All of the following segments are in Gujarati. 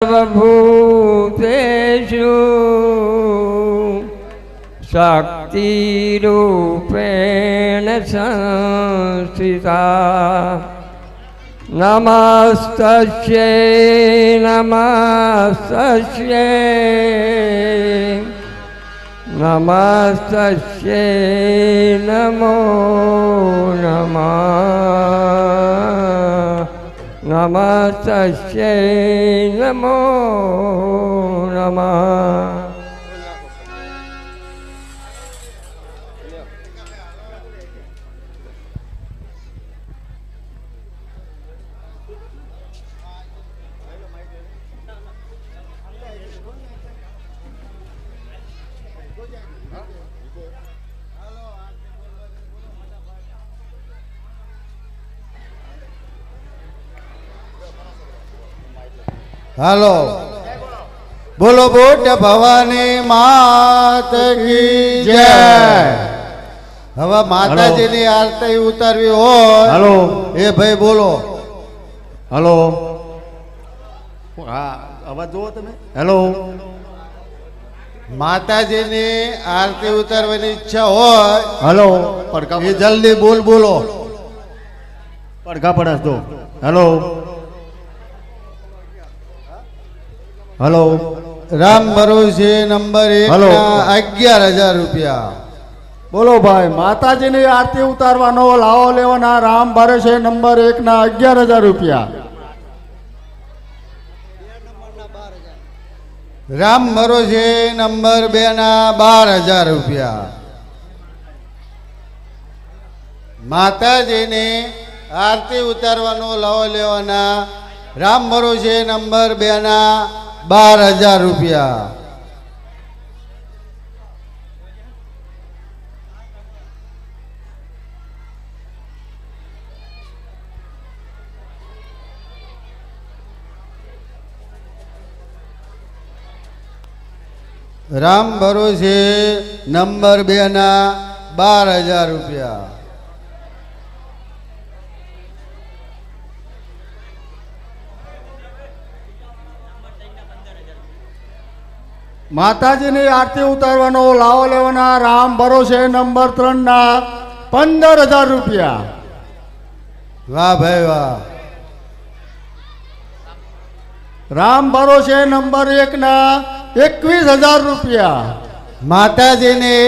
સર્વભૂતેષુ શક્તિરૂપેણ સંસ્થિતા નમસ્તસ્ય નમસ્તસ્ય નમસ્તસ્ય નમો નમઃ નમસ્તસ્यै નમો નમઃ હાલો. બોલો બોટ ભવાની માત કી જય. હવે માતાજીની આરતી ઉતારવી હોય હાલો. એ ભાઈ બોલો. હાલો. હા અવાજ જુઓ તમે. હેલો. માતાજીની આરતી ઉતારવાની ઈચ્છા હોય હલો. પડકા એ જલ્દી બોલ બોલો. પડકા પડાશ દો હેલો. હલો. રામ ભરોસે નંબર એક. અગિયાર હજાર રૂપિયા. બોલો ભાઈ માતાજીની આરતી ઉતારવાનો લાવો લેવાના રામ ભરોસે નંબર એક ના અગિયાર હજાર રૂપિયા. રામ ભરોસે નંબર બે ના બાર હજાર રૂપિયા. માતાજીની આરતી ઉતારવાનો લાવો લેવાના રામ ભરોસે નંબર બે ના બાર હજાર રૂપિયા. રામ ભરોસે નંબર બે ના બાર હજાર રૂપિયા. માતાજીની આરતી ઉતારવાનો લાવો લેવાના રામ ભરોસે નંબર ત્રણ ના પંદર હજાર રૂપિયા. વાહ ભાઈ વાહ. રામ ભરોસે નંબર એક ના એકવીસ હજાર રૂપિયા. માતાજીની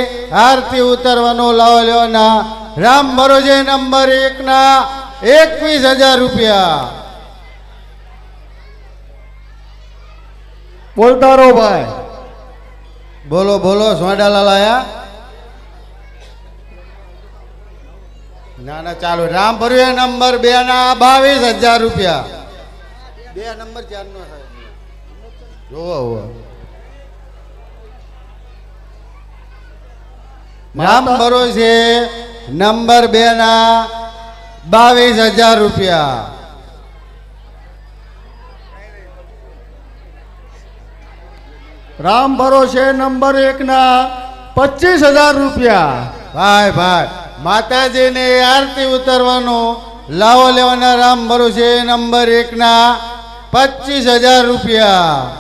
આરતી ઉતારવાનો લાવો લેવાના રામ ભરોસે નંબર એક ના એકવીસ હજાર રૂપિયા. બોલતા રહો ભાઈ. બોલો બોલો સોડાલાલ આયા ના ના ચાલો. રામ ભર્યું નંબર બે ના બાવીસ હજાર રૂપિયા. બે નંબર ચાર નો જોવો હોવો ભરો છે નંબર બે ના બાવીસ હજાર રૂપિયા. રામ ભરોસે નંબર એક ના પચીસ હજાર રૂપિયા. ભાઈ ભાઈ, માતાજીને આરતી ઉતારવાનો, લાવો લેવાના રામ ભરોસે નંબર એક ના પચીસ હજાર રૂપિયા.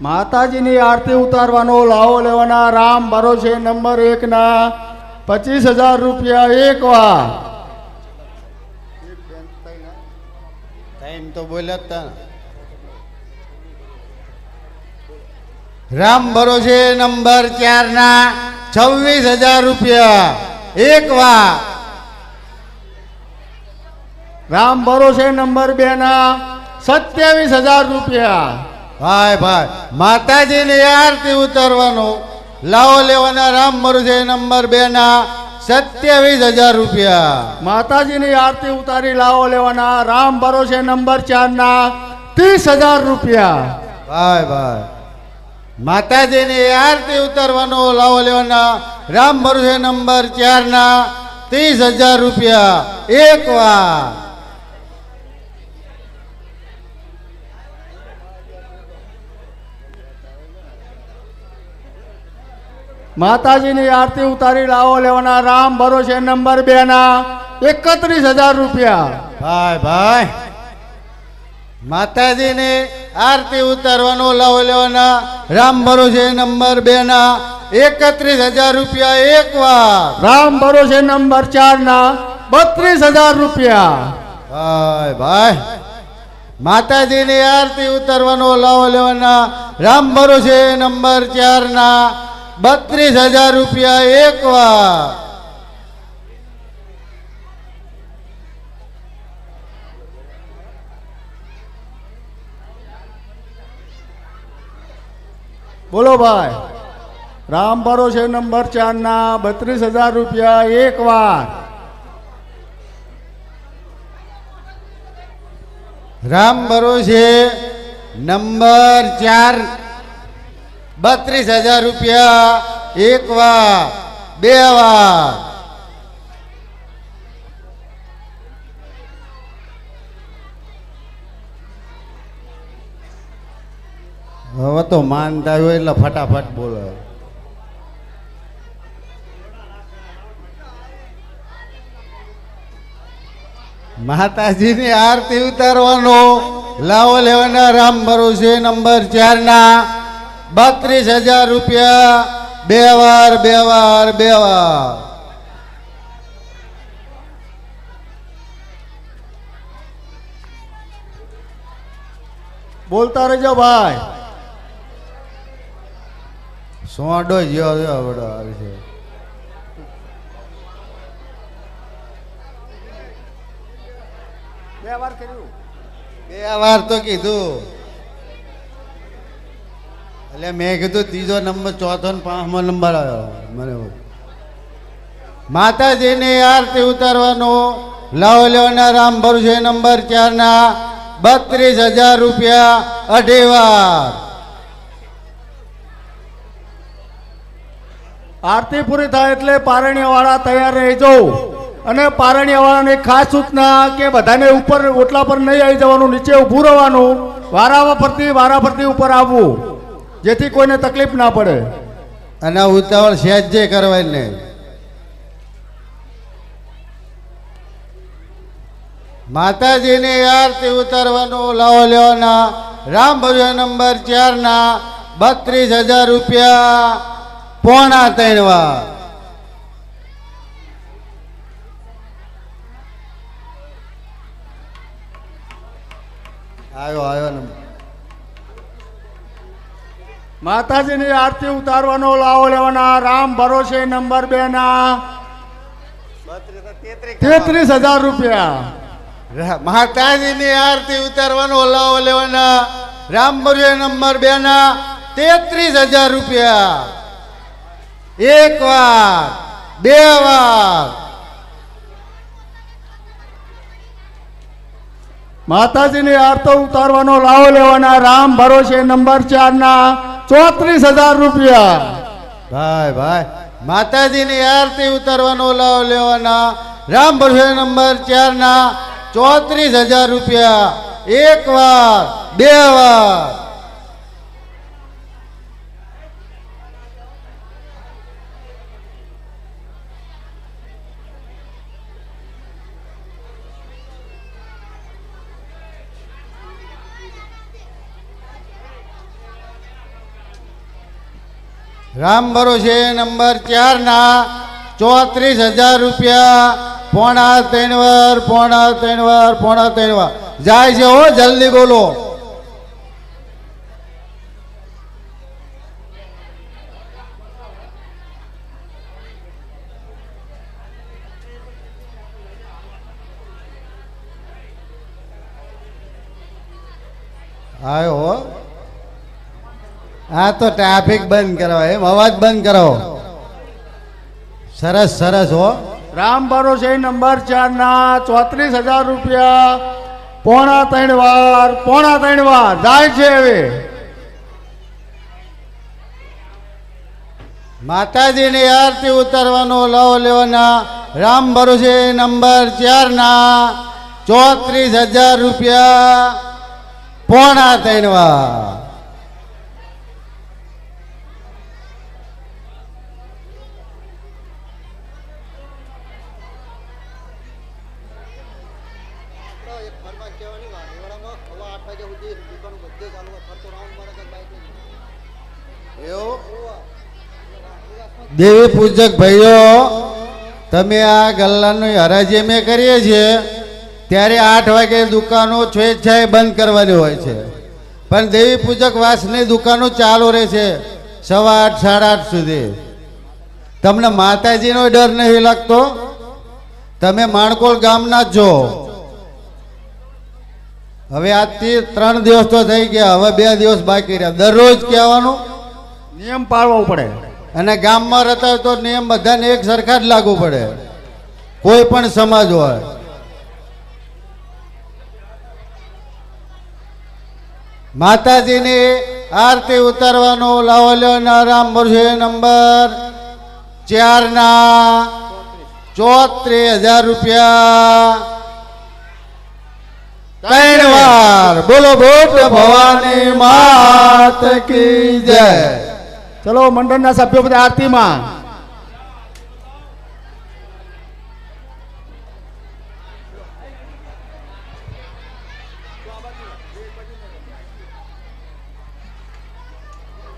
માતાજીની આરતી ઉતારવાનો લાવો લેવાના. રામ ભરોસે નંબર એક ના પચીસ હજાર રૂપિયા એક વાર. તો બોલ્યા. રામ ભરોસે નંબર ચાર ના છવ્વીસ હજાર રૂપિયા. એક વાર. રામ ભરોસે નંબર બે ના સત્યાવીસ હજાર રૂપિયા. ભાઈ ભાઈ માતાજીની આરતી ઉતારવાનો. લાવો લેવાના રામ મરુજય નંબર બે ના સત્યાવીસ હજાર રૂપિયા. માતાજીની આરતી ઉતારી લાવો લેવાના રામ ભરોસે નંબર ચાર ના ત્રીસ હજાર રૂપિયા. ભાઈ ભાઈ માતાજીની આરતી ઉતારવાનો લાવો લેવાના રામ ભરોસે નંબર ચાર ના ત્રીસ હજાર રૂપિયા. એક વાર. માતાજીની આરતી ઉતારી લાવો લેવાના રામ ભરોસે નંબર બે ના એકત્રીસ હજાર રૂપિયા. ભાઈ ભાઈ. માતાજીની આરતી ઉતારવાનો લાવો લેવાના રામ ભરોસે નંબર બે ના એકત્રીસ હજાર રૂપિયા એક વાર. રામ ભરોસે નંબર ચાર ના બત્રીસ હજાર રૂપિયા. ભાઈ ભાઈ. માતાજીની આરતી ઉતારવાનો લાવો લેવાના રામ ભરોસે નંબર ચાર ના બત્રીસ હજાર રૂપિયા એક વાર. બોલો ભાઈ. રામ ભરોસે નંબર ચાર ના, બત્રીસ હજાર રૂપિયા એક વાર. રામ ભરોસે નંબર ચાર બત્રીસ હજાર રૂપિયા એક વાર, બે વાર. હવે તો માનતા હોય એટલે ફટાફટ બોલો. માતાજીની આરતી ઉતારવાનો, લાવો લેવાના, રામ ભરોસે, નંબર ચાર ના બત્રીસ હજાર રૂપિયા. બે વાર બે વાર બે વાર. બોલતા રહેજો ભાઈ. સોડો વડો આવે છે. બે વાર કર્યું. બે વાર તો કીધું. એટલે મેં કીધું ત્રીજો નંબર, ચોથો ને પાંચમો નંબર આવ્યો. મને માતાજીને આરતી ઉતારવાનો, લાવ લેવાના રામ ભરોસે નંબર ચાર ના બત્રીસ હજાર રૂપિયા અઢી વાર આરતી પૂરી થાય એટલે પારણિયાવાળા તૈયાર રહેજો. અને પારણિયાવાળાને ખાસ સૂચના કે બધાને ઉપર, ઓટલા પર નહીં આવી જવાનું, નીચે ઊભું રહેવાનું. વારા ફરતી વારા ફરતી ઉપર આવવું. જેથી કોઈને તકલીફ ના પડે. અને ઉતાવળ સહેજે કરવાની. નહીં માતાજીની આરતી ઉતારવાનો, લાવો લેવાના. રામ ભજન નંબર ચાર ના બત્રીસ હજાર રૂપિયા પોણા ત્રણ વાર. આવ્યો આવ્યો નંબર. માતાજીની આરતી ઉતારવાનો લાવો લેવાના. રામ ભરોસે નંબર બે ના. તેત્રીસ હજાર રૂપિયા. માતાજીની આરતી ઉતારવાનો લાવો લેવાના. રામ ભરોસે નંબર બે ના. તેત્રીસ હજાર રૂપિયા. એક વાર બે વાર. માતાજીની આરતો ઉતારવાનો લાવો લેવાના. રામ ભરોસે નંબર ચાર ના ચોત્રીસ હજાર રૂપિયા. ભાઈ ભાઈ, માતાજીની આરતી ઉતારવાનો લાવ લેવાના. રામ ભરોસે નંબર ચાર ના ચોત્રીસ હજાર રૂપિયા. એક વાર, બે વાર. રામ ભરોસે નંબર ચાર ના ચોત્રીસ હજાર રૂપિયા. પોણા ત્રણ વાર, પોણા ત્રણ વાર, પોણા ત્રણ વાર. જાય છે હો, જલ્દી બોલો. આવ્યો હો તો ટ્રાફિક બંધ કરાવો એમ અવાજ બંધ કરાવો. સરસ સરસ હો. રામ ભરોસે નંબર ચાર ના ચોત્રીસ હજાર રૂપિયા. પોણા ત્રણ વાર પોણા ત્રણ વાર. જાય છે હવે. માતાજીની આરતી ઉતારવાનો લવ લેવાના રામ ભરોસે નંબર ચાર ના ચોત્રીસ હજાર રૂપિયા. પોણા ત્રણ વાર. એવું? દેવી પૂજક ભાઈઓ તમે આ ગલ્લાની હરાજી અમે કરીએ છીએ. ત્યારે આઠ વાગે દુકાનો સ્વેચ્છાએ બંધ કરવાની હોય છે. પણ દેવી પૂજક વાસની દુકાનો ચાલુ રહે છે સવા આઠ સાડા આઠ સુધી. તમને માતાજીનો ડર નહીં લાગતો? તમે માણકોલ ગામના જ છો. હવે આજથી ત્રણ દિવસ તો થઈ ગયા હવે બે દિવસ બાકી રહ્યા. દરરોજ કહેવાનું? નિયમ પાળવો પડે. અને ગામમાં રહેતા હોય તો નિયમ બધાને એક સરખા જ લાગુ પડે. કોઈ પણ સમાજ હોય. માતાજીની આરતી ઉતારવાનો લાવલ્યો નારામ વર્ષે નંબર ચારના ચોત્રીસ હજાર રૂપિયા. ત્રણ વાર બોલો બોટ ભવાની માત કી જય. ચલો મંડળના સભ્યો બધા આરતીમાં.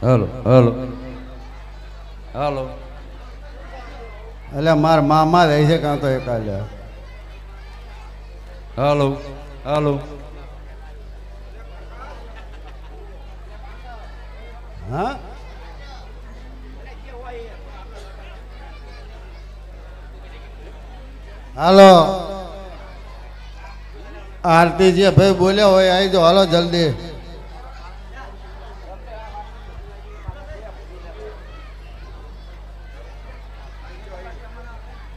હાલો હલો. હાલો. એટલે મારા મામા રહે છે કાં તો એકાલે હાલો. હાલો હા હાલો આરતી જે ભાઈ બોલ્યા હોય આવી જાઓ. હાલો, જલ્દી.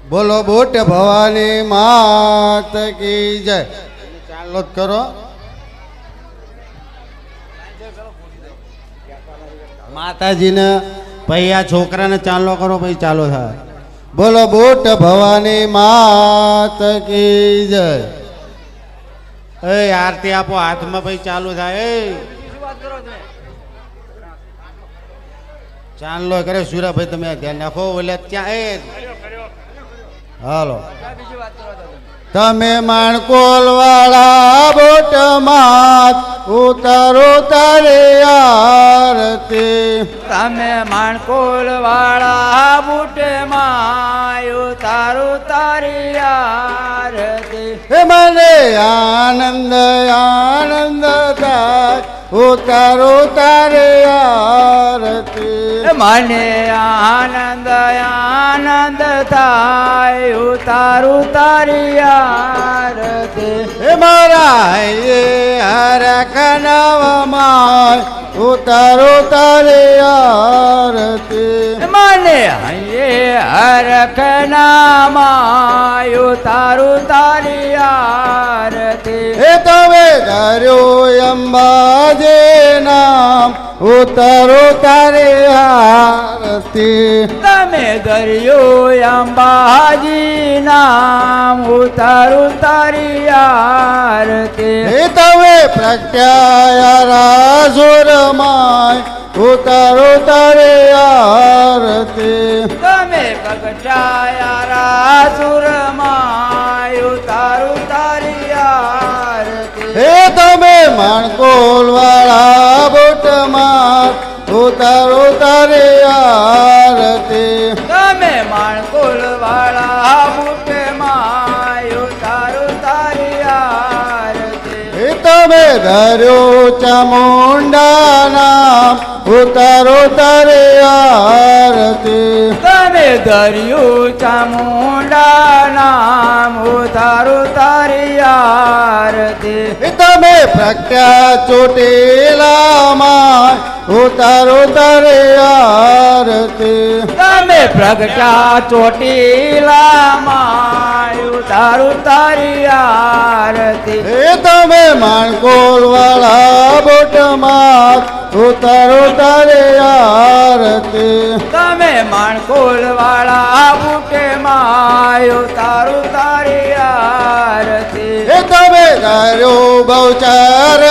બોલો, બોટ ભવાની માત કી જય. ચાલો જ કરો. માતાજીને પછી આ છોકરાને ચાલો કરો પછી ચાલો થાય. બોલો, બોટ ભવાની માત કી જય. એ, આરતી આપો, હાથમાં પછી ચાલુ થાય. એ. ચાલો કરે, સુરાભાઈ, તમે ધ્યાન રાખો, ઓલે ત્યાં એ. હાલો. તમે માણકોલ વાળા બોટ માત ઉતારો તારે આરતી. તમે માણકોલ વાળા બુટે માયું તારી આરતી. મને આનંદ આનંદ થાય. ઉતારો તારે આરતી. મને આનંદ આનંદ થાય તારું તારી આરતી. મારા એ હરખ નવમાં ઉતારો તારે આરતી. મને હૈયે હર કનામાં તારું તારી આરતી તમે ધર્યો અંબાજે નામ. ઉતરો તારે આરતી. તમે દરિયો અંબાજી નામ. ઉતારું તારી આરતી. તવે તમે રાજુર માય. ઉતારો તારે આરતી. તમે પગટાયા રાસુરમાયું તારું તારી માણકોલ વાળા બોટમાં ઉતારો તારે આરતી. તમે માણકોલ વાળા બુટે માયું તારું તારી આરતી તમે ધર્યો ચામુંડા નામ ઉતારો તારે આરતી. તમે ધર્યું ચામુંડા નામ ઉતારો તારી આરતી. તમે પ્રખ્યા ચોટેલામાં ઉતારો તારે આરતી. તમે પ્રગટા ચોટીલા માયું તારું તારી આરતી. એ તમે માણકોલ વાળા બોટમાં ઉતારો તારે આરતી. તમે માણકોલ વાળા બુટે માયું તારું તારી આરતી. તમે તારો બહુચાર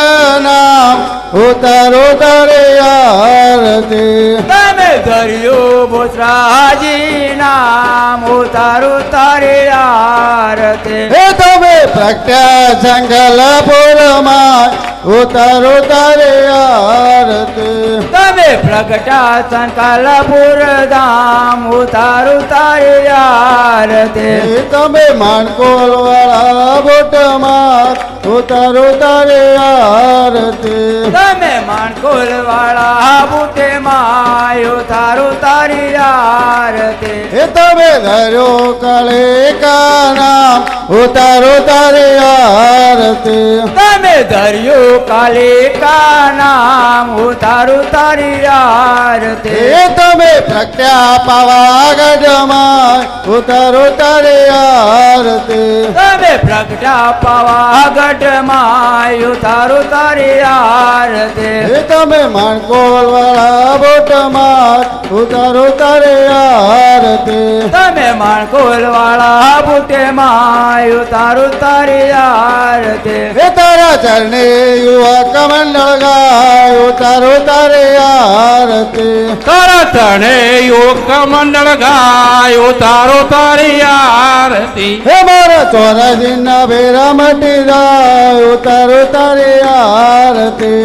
નામ ઉતારો તારે આરતી તમે ધર્યું બોસરાજી નામ ઉતારું તારી આરતી હે તમે પ્રગટ્યા સંકલપુરમાં ઉતારો તારે આરતી તમે પ્રગટા સંકલપુર ધામ ઉતારું તારી આરતી. તમે માણકોલ વાળા બોટમાં ઉતારો તારે આરતી. તમે માણકોલ વાળા બુટે માયો તારો તારી આરતી. એ તમે ધર્યો કાલે કાનામ ઉતારો તારે આરતી. તમે ધર્યું કાલિકા નામ ઉતારું તારી આરતી. એ તમે પ્રગટ્યા પાવાગઢમાં ઉતારો તારે આરતી. તમે પ્રગટા પાવાગઢ માં તારું તારી આરતી. તમે માણકોલ વાળા બોટમાં ઉતારો તારે આરતી. તમે માણકોલ વાળા બુટે માં તારું તારી આરતી. તારા ચરણે યુવા કમંડળ ગાય તારું તારે આરતી. તારા ચરણે યોગ મંડળ ગાયો તારો તારી આરતી. હે મારા ચોરાજીના ભેરા મટી જાય ઉતારો તારે આરતી.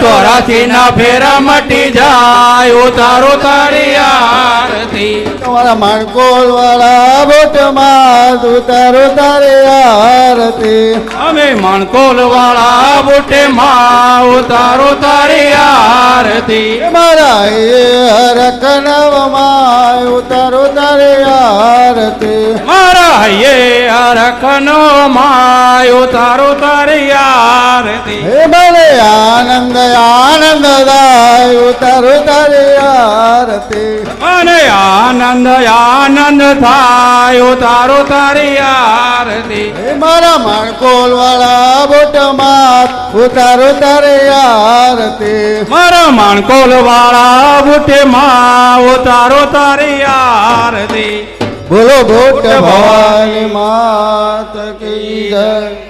ચોરાસી ના ફેરા મટી જાય ઉતારો તારી આરતી. તમારા માણકોલ વાળા બોટમાં ઉતારો તારે આરતી. અમે માણકોલ વાળા બોટે માં ઉતારો તારી આરતી મારા એ હરકનવમાં ઉતારો તારે આરતી. મારા હૈયે માં માયો તારો તારી આરતી હે મને આનંદ આનંદ દાય ઉતારો તારે આરતી મને આનંદ આનંદ થાય તારો તારી આરતી હે મારા માણકોલ વાળા બોટમાં ઉતારો તારે આરતી મારા માણકોલ વાળા બુટે માં તારો તારી આરતી બોલો ભોટ ભવાની માત કી જય.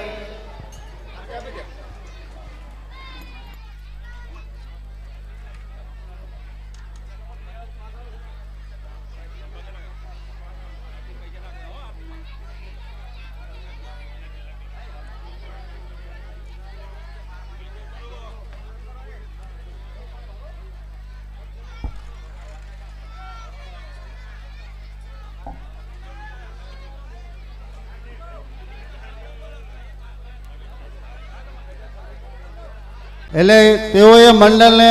એટલે તેઓએ મંડળને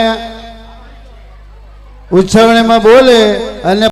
ઉછવણીમાં બોલે અને